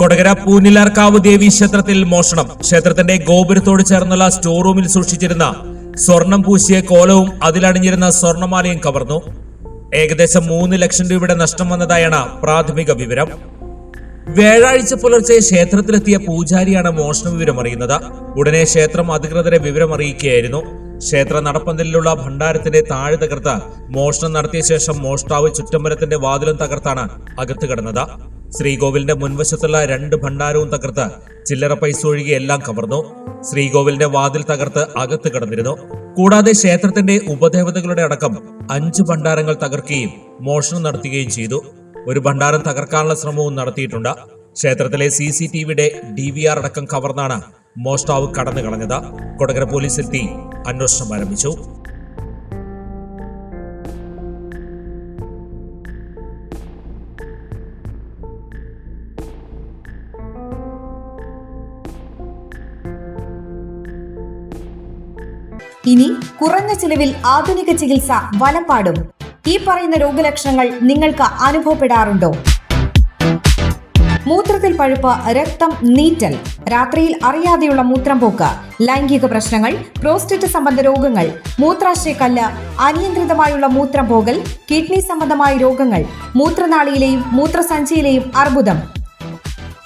കൊടകര പൂനിലാർക്കാവ് ദേവി ക്ഷേത്രത്തിൽ മോഷണം. ക്ഷേത്രത്തിന്റെ ഗോപുരത്തോട് ചേർന്നുള്ള സ്റ്റോർ റൂമിൽ സൂക്ഷിച്ചിരുന്ന സ്വർണം പൂശിയ കോലവും അതിലണിഞ്ഞിരുന്ന സ്വർണമാലയും കവർന്നു. ഏകദേശം മൂന്ന് ലക്ഷം രൂപയുടെ നഷ്ടം വന്നതായാണ് പ്രാഥമിക വിവരം. വ്യാഴാഴ്ച പുലർച്ചെ ക്ഷേത്രത്തിലെത്തിയ പൂജാരിയാണ് മോഷണ വിവരം അറിയുന്നത്. ഉടനെ ക്ഷേത്രം അധികൃതരെ വിവരം അറിയിക്കുകയായിരുന്നു. ക്ഷേത്ര നടപ്പന്തലിലുള്ള ഭണ്ഡാരത്തിന്റെ താഴെ തകർത്ത് മോഷണം നടത്തിയ ശേഷം മോഷ്ടാവ് ചുറ്റമ്പലത്തിന്റെ വാതിലും തകർത്താണ് അകത്ത് കിടന്നത്. ശ്രീകോവിലിന്റെ മുൻവശത്തുള്ള രണ്ട് ഭണ്ഡാരവും തകർത്ത് ചില്ലറ പൈസ ഒഴികെ എല്ലാം കവർന്നു. ശ്രീകോവിലിന്റെ വാതിൽ തകർത്ത് അകത്ത് കടന്നിരുന്നു. കൂടാതെ ക്ഷേത്രത്തിന്റെ ഉപദേവതകളുടെ അടക്കം അഞ്ച് ഭണ്ഡാരങ്ങൾ തകർക്കുകയും മോഷണം നടത്തുകയും ചെയ്തു. ഒരു ഭണ്ഡാരം തകർക്കാനുള്ള ശ്രമവും നടത്തിയിട്ടുണ്ട്. ക്ഷേത്രത്തിലെ സി സി ടി വിയുടെ ഡി വി ആർ അടക്കം കവർന്നാണ് മോഷ്ടാവ് കടന്നു കളഞ്ഞത് കൊടകര പോലീസ് എത്തി അന്വേഷണം ആരംഭിച്ചു. ഇനി കുറഞ്ഞ ചിലവിൽ ആധുനിക ചികിത്സ വലപ്പാടും. ഈ പറയുന്ന രോഗലക്ഷണങ്ങൾ നിങ്ങൾക്ക് അനുഭവപ്പെടാറുണ്ടോ? മൂത്രത്തിൽ പഴുപ്പ് രക്തം നീറ്റൽ. രാത്രിയിൽ അറിയാതെയുള്ള മൂത്രം പോക്ക് ലൈംഗിക പ്രശ്നങ്ങൾ പ്രോസ്റ്റേറ്റ് സംബന്ധ രോഗങ്ങൾ മൂത്രാശയക്കല്ല് അനിയന്ത്രിതമായുള്ള മൂത്രം പോകൽ കിഡ്നി സംബന്ധമായ രോഗങ്ങൾ മൂത്രനാളിയിലെയും മൂത്രസഞ്ചിയിലെയും അർബുദം.